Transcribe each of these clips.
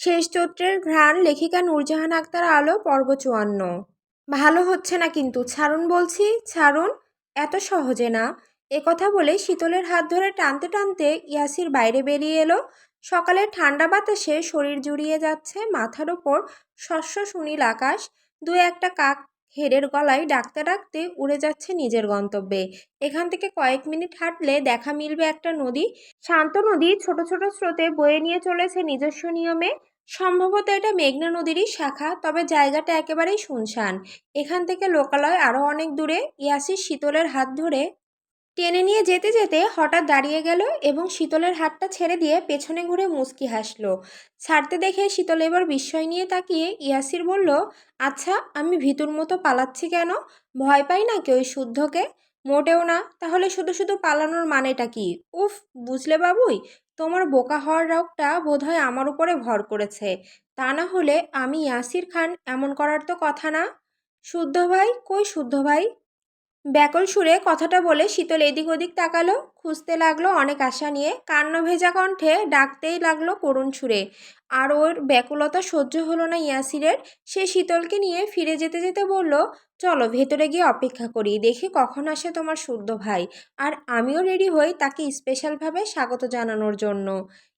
শেষ চরিত্রের ঘ্রাণ লেখিকা নূরজাহান আক্তার আলো, পর্ব চুয়ান্ন। ভালো হচ্ছে না কিন্তু, ছাড়ুন বলছি, ছাড়ুন, এত সহজে না। কথা বলে শীতলের হাত ধরে টানতে টানতে ইয়াসির বাইরে বেরিয়ে এলো। সকালের ঠান্ডা বাতাসে শরীর জুড়িয়ে যাচ্ছে মাথার ওপর শস্য সুনীল আকাশ। দু একটা কাক হেরের গলায় ডাকতে ডাকতে উড়ে যাচ্ছে নিজের গন্তব্যে। এখান থেকে কয়েক মিনিট হাঁটলে দেখা মিলবে একটা নদী। শান্ত নদী ছোট ছোট স্রোতে বয়ে নিয়ে চলেছে নিজস্ব নিয়মে। সম্ভবত এটা মেঘনা নদীরই শাখা, তবে জায়গাটা একেবারেই শুনশান। এখান থেকে লোকালয় আরও অনেক দূরে ইয়াসির শীতলের হাত ধরে টেনে নিয়ে যেতে যেতে হঠাৎ দাঁড়িয়ে গেল এবং শীতলের হাতটা ছেড়ে দিয়ে পেছনে ঘুরে মুচকি হাসলো। ছাড়তে দেখে শীতল এবার বিস্ময় নিয়ে তাকিয়ে ইয়াসির বলল আচ্ছা আমি ভিতুর মতো পালাচ্ছি কেন? ভয় পাই না কেউ শুদ্ধকে? মোটেও না, তাহলে শুধু শুধু পালানোর মানেটা কি? উফ, বুঝলে বাবুই তোমার বোকা হওয়ার রোগটা বোধহয় আমার উপরে ভর করেছে। তা না হলে আমি ইয়াসির খান এমন করার তো কথা না। শুদ্ধ ভাই? কই শুদ্ধ ভাই? ব্যাকল সুরে কথাটা বলে শীতল এদিক ওদিক তাকালো, খুঁজতে লাগল অনেক আশা নিয়ে। কান্ন ভেজা কণ্ঠে ডাকতেই লাগল করুণ সুরে। আর ওর ব্যাকুলতা সহ্য হলো না ইয়াসিরের। সে শীতলকে নিয়ে ফিরে যেতে যেতে বলল, চলো ভেতরে গিয়ে অপেক্ষা করি, দেখি কখন আসে তোমার শুদ্ধ ভাই। আর আমিও রেডি হই তাকে স্পেশালভাবে স্বাগত জানানোর জন্য।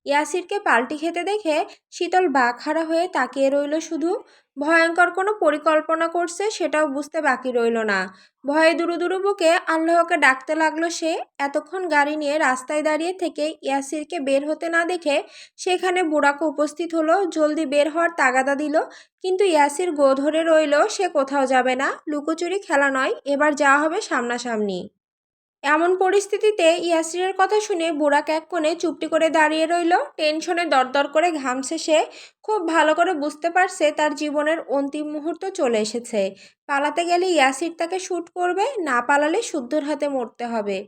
ইয়াসিরকে পাল্টি খেতে দেখে শীতল বাঘহারা হয়ে তাকিয়ে রইল শুধু। ভয়ঙ্কর কোনো পরিকল্পনা করছে সেটাও বুঝতে বাকি রইল না। ভয়ে দুরু দুরু বুকে আল্লাহকে ডাকতে লাগল সে। এতক্ষণ গাড়ি নিয়ে রাস্তায় দাঁড়িয়ে থেকে ইয়াসিরকে বের হতে না দেখে সেখানে বুড়াকে উপস্থিত হলো, জলদি বের হওয়ার তাগাদা দিল। কিন্তু ইয়াসির গো ধরে রইল, সে কোথাও যাবে না। লুকোচুরি খেলা নয়, এবার যাওয়া হবে সামনাসামনি। এমন পরিস্থিতিতে ইয়াসিরের কথা শুনে বুড়াক এক কোণে চুপটি করে দাঁড়িয়ে রইল। টেনশনে দরদর করে ঘামছে সে। খুব ভালো করে বুঝতে পারছে তার জীবনের অন্তিম মুহূর্ত চলে এসেছে। পালাতে গেলে ইয়াসির তাকে শ্যুট করবে, না পালালে শুদ্ধর হাতে মরতে হবে।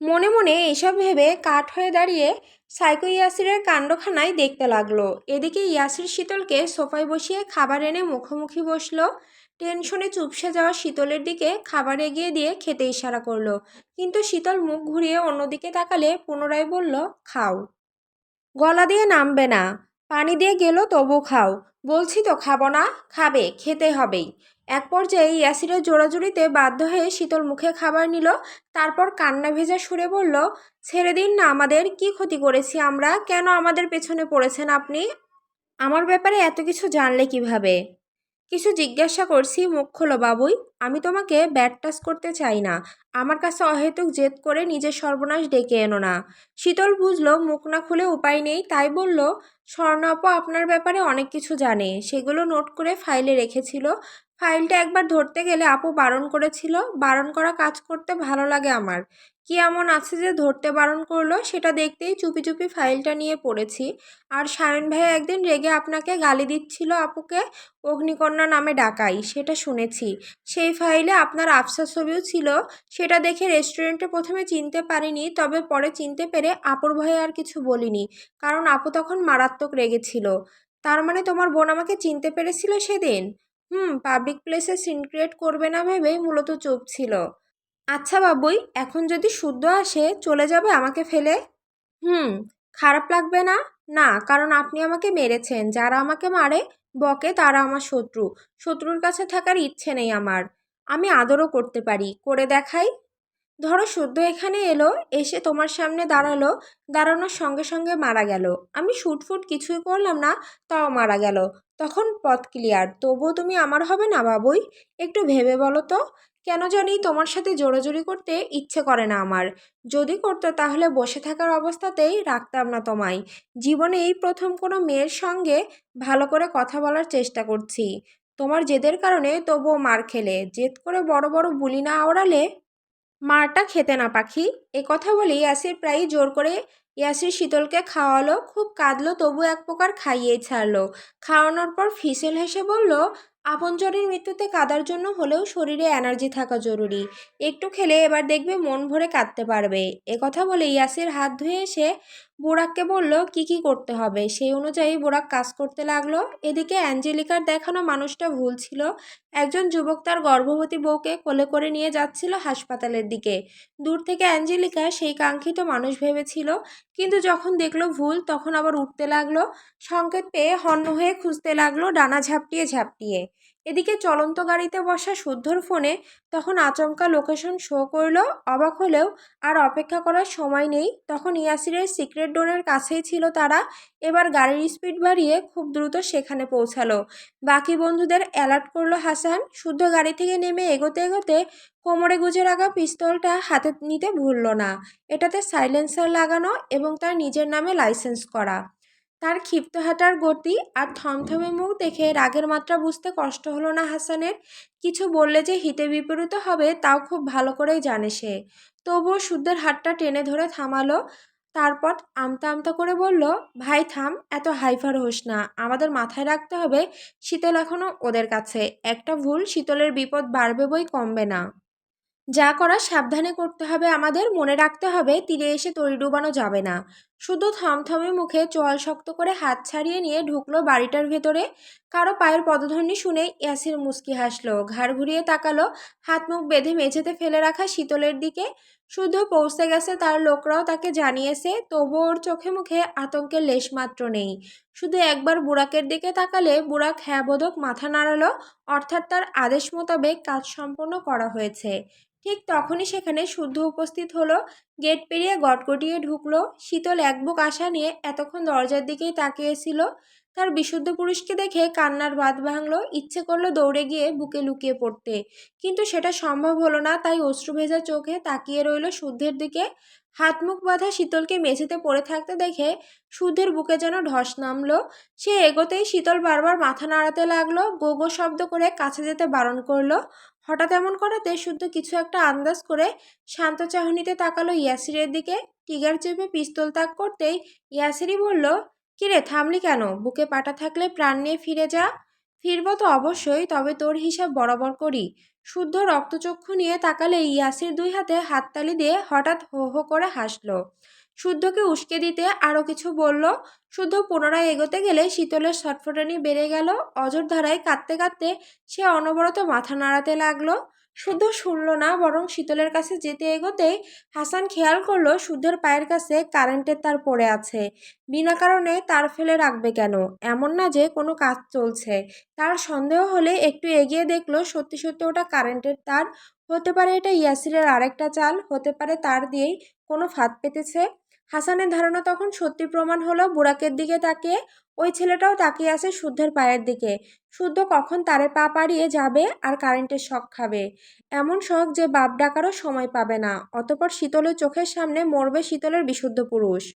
মনে মনে এসব ভেবে কাঠ হয়ে দাঁড়িয়ে সাইকো ইয়াসিরের কাণ্ডখানায় দেখতে লাগল। এদিকে ইয়াসির শীতলকে সোফায় বসিয়ে খাবার এনে মুখোমুখি বসল। টেনশনে চুপসে যাওয়া শীতলের দিকে খাবার এগিয়ে দিয়ে খেতে ইশারা করল। কিন্তু শীতল মুখ ঘুরিয়ে অন্যদিকে তাকালে পুনরায় বলল, খাও। গলা দিয়ে নামবে না। পানি দিয়ে গেল তবু খাও। বলছি তো, খাব না? খাবে, খেতে হবেই। এক পর্যায়ে ইয়াসিরের জোড়াজুড়িতে বাধ্য হয়ে শীতল মুখে খাবার নিল, তারপর কান্না ভেজা সুরে বলল, ছেড়ে দিন না আমাদের, কি ক্ষতি করেছি আমরা? কেন আমাদের পেছনে পড়েছেন আপনি? আমার ব্যাপারে এত কিছু জানলে কীভাবে? কিছু জিজ্ঞাসা করছি, মুখ খোলো বাবুই, আমি তোমাকে ব্যাট টাচ করতে চাই না। আমার কাছে অহেতুক জেদ করে নিজের সর্বনাশ ডেকে এনো না। শীতল বুঝলো, মুখ না খুলে উপায় নেই। তাই বলল স্বর্ণাপ আপনার ব্যাপারে অনেক কিছু জানে। সেগুলো নোট করে ফাইলে রেখেছিল। ফাইলটা একবার ধরতে গেলে আপু বারণ করেছিল। বারণ করা কাজ করতে ভালো লাগে আমার। কি এমন আছে যে ধরতে বারণ করল? সেটা দেখতেই চুপি চুপি ফাইলটা নিয়ে পড়েছি। আর সায়ন ভাই একদিন রেগে আপনাকে গালি দিচ্ছিল আপুকে অগ্নিকন্যা নামে ডাকাই, সেটা শুনেছি। সেই ফাইলে আপনার আফসার ছবিও ছিল। সেটা দেখে রেস্টুরেন্টে প্রথমে চিনতে পারিনি, তবে পরে চিনতে পেরে আপুর ভয়ে আর কিছু বলিনি, কারণ আপু তখন মারাত্মক রেগেছিল। তার মানে তোমার বোন আমাকে চিনতে পেরেছিল সেদিন? হুম পাবলিক প্লেসে সিন ক্রিয়েট করবে না ভেবেই মূলত চুপ ছিল। আচ্ছা বাবুই, এখন যদি শুদ্ধ আসে, চলে যাবে আমাকে ফেলে? হুম, খারাপ লাগবে না? না, কারণ আপনি আমাকে মেরেছেন। যারা আমাকে মারে, বকে, তারা আমার শত্রু। শত্রুর কাছে থাকার ইচ্ছে নেই আমার। আমি আদরও করতে পারি। করে দেখাই। ধরো শুদ্ধ এখানে এলো, এসে তোমার সামনে দাঁড়াল, দাঁড়ানোর সঙ্গে সঙ্গে মারা গেল। আমি শুটফুট কিছুই করলাম না, তাও মারা গেল। তখন পথ ক্লিয়ার তবুও তুমি আমার হবে না বাবুই? একটু ভেবে বলো তো। কেন জানি তোমার সাথে জোড়াজোড়ি করতে ইচ্ছে করে না আমার। যদি করতো তাহলে বসে থাকার অবস্থাতেই রাখতাম না তোমায়। জীবনে এই প্রথম কোনো মেয়ের সঙ্গে ভালো করে কথা বলার চেষ্টা করছি। তোমার জেদের কারণে তবুও মার খেলে। জেদ করে বড় বড় বুলি না আওড়ালে মারটা খেতে না, পাখি। এ কথা বলে ইয়াসির প্রায়ই জোর করে ইয়াসির শীতলকে খাওয়ালো, খুব কাঁদলো, তবু এক প্রকার খাইয়েই ছাড়লো। খাওয়ানোর পর ফিসেল হেসে বলল, আপনজনের মৃত্যুতে কাদার জন্য হলেও শরীরে এনার্জি থাকা জরুরি। একটু খেলে এবার দেখবে মন ভরে কাঁদতে পারবে। এ কথা বলে ইয়াসির হাত ধুয়ে এসে বোরাককে বলল, কি কি করতে হবে? সেই অনুযায়ী বোরাক কাজ করতে লাগল। এদিকে অ্যাঞ্জেলিকার দেখানো মানুষটা ভুল ছিল। একজন যুবক তার গর্ভবতী বউকে কোলে করে নিয়ে যাচ্ছিল হাসপাতালের দিকে। দূর থেকে অ্যাঞ্জেলিকা সেই কাঙ্ক্ষিত মানুষ ভেবেছিল, কিন্তু যখন দেখল ভুল, তখন আবার উঠতে লাগল। সংকেত পেয়ে হন্য হয়ে খুঁজতে লাগল, ডানা ঝাপটিয়ে ঝাপটিয়ে। এদিকে চলন্ত গাড়িতে বসা শুদ্ধর ফোনে তখন আচমকা লোকেশন শো করল, অবাক হলেও আর অপেক্ষা করার সময় নেই। তখন ইয়াসিরের সিক্রেট ডোরের কাছেই ছিল তারা। এবার গাড়ির স্পিড বাড়িয়ে খুব দ্রুত সেখানে পৌঁছালো। বাকি বন্ধুদের অ্যালার্ট করল হাসান। শুদ্ধ গাড়ি থেকে নেমে এগোতে এগোতে কোমরে গুজে রাখা পিস্তলটা হাতে নিতে ভুলল না। এটাতে সাইলেন্সার লাগানো এবং তার নিজের নামে লাইসেন্স করা। তার ক্ষিপ্ত হাঁটার গতি আর থমথমে মুখ দেখে রাগের মাত্রা বুঝতে কষ্ট হলো না হাসানের। কিছু বললে যে হিতে বিপরীত হবে, তাও খুব ভালো করেই জানে সে। তবুও শুদ্ধের হাতটা টেনে ধরে থামালো, তারপর আমতা আমতা করে বলল, ভাই, থাম, এত হাইফার হোস না। আমাদের মাথায় রাখতে হবে, শীতল এখনও ওদের কাছে। একটা ভুল শীতলের বিপদ বাড়বে বই কমবে না। যা করা সাবধানে করতে হবে আমাদের, মনে রাখতে হবে তীরে এসে তরি ডুবানো যাবে না। শুধু থমথমে মুখে চোয়াল শক্ত করে হাত ছাড়িয়ে নিয়ে ঢুকলো বাড়িটার ভেতরে। কারও পায়ের পদধ্বনি শুনে ইয়াসির মুস্কি হাসলো, ঘাড় ঘুরিয়ে তাকালো, হাত মুখ বেঁধে মেঝেতে ফেলে রাখা শীতলের দিকে। শুধু পৌঁছে গেছে তার লোকরাও তাকে জানিয়েছে, তবু ওর চোখে মুখে আতঙ্কের লেশমাত্র নেই। শুধু একবার বুড়াকের দিকে তাকালে বুড়াক হ্যাঁ বোধক মাথা নাড়ালো, অর্থাৎ তার আদেশ মোতাবেক কাজ সম্পন্ন করা হয়েছে। তখনই সেখানে শুদ্ধ উপস্থিত হলো। গেট পেরিয়ে গটগটিয়ে ঢুকলো। শীতল এক বুক আশা নিয়ে এতক্ষণ দরজার দিকেই তাকিয়েছিল। তার বিশুদ্ধ পুরুষকে দেখে কান্নার বাদ ভাঙলো। ইচ্ছে করল দৌড়ে গিয়ে বুকে লুকিয়ে পড়তে। কিন্তু সেটা সম্ভব হলো না, তাই অশ্রু ভেজা চোখে তাকিয়ে রইল শুদ্ধের দিকে। হাত মুখ বাঁধা শীতলকে মেঝেতে পড়ে থাকতে দেখে শুদ্ধের বুকে যেন ঢস নামলো। সে এগোতেই শীতল বারবার মাথা নাড়াতে লাগল। গো গো শব্দ করে কাছে যেতে বারণ করল। হঠাৎ এমন করাতে শুদ্ধ কিছু একটা আন্দাজ করে শান্ত চাহনিতে তাকালো ইয়াসিরের দিকে। টিগার চেপে পিস্তল তাক করতেই ইয়াসিরই বলল, কিরে, থামলি কেন? বুকে পাটা থাকলে প্রাণ নিয়ে ফিরে যা। ফিরব তো অবশ্যই, তবে তোর হিসাব বরাবর করি। শুদ্ধ রক্তচক্ষু নিয়ে তাকালে ইয়াসির দুই হাতে হাততালি দিয়ে হঠাৎ হো হো করে হাসলো। শুদ্ধকে উস্কে দিতে আরও কিছু বলল। শুদ্ধ পুনরায় এগোতে গেলে শীতলের ছটফটানি বেড়ে গেল। অজর ধারায় কাঁদতে কাঁদতে সে অনবরত মাথা নাড়াতে লাগল। শুদ্ধ শুনল না, বরং শীতলের কাছে যেতে এগোতে হাসান খেয়াল করল শুদ্ধের পায়ের কাছে কারেন্টের তার পড়ে আছে। বিনা কারণে তার ফেলে রাখবে কেন? এমন না যে কোনো কাজ চলছে। তার সন্দেহ হলে একটু এগিয়ে দেখল সত্যি সত্যি ওটা কারেন্টের তার। হতে পারে এটা ইয়াসিরের আরেকটা চাল, হতে পারে তার দিয়েই কোনো ফাঁদ পেতেছে। হাসানের ধারণা তখন সত্যি প্রমাণ হলো বুড়াকের দিকে তাকিয়ে, ওই ছেলেটাও তাকিয়ে আছে শুদ্ধের পায়ের দিকে। শুদ্ধ কখন তারে পা পাড়িয়ে যাবে আর কারেন্টের শখ খাবে? এমন শখ যে বাপ ডাকারও সময় পাবে না, অতপর শীতলের চোখের সামনে মরবে শীতলের বিশুদ্ধ পুরুষ।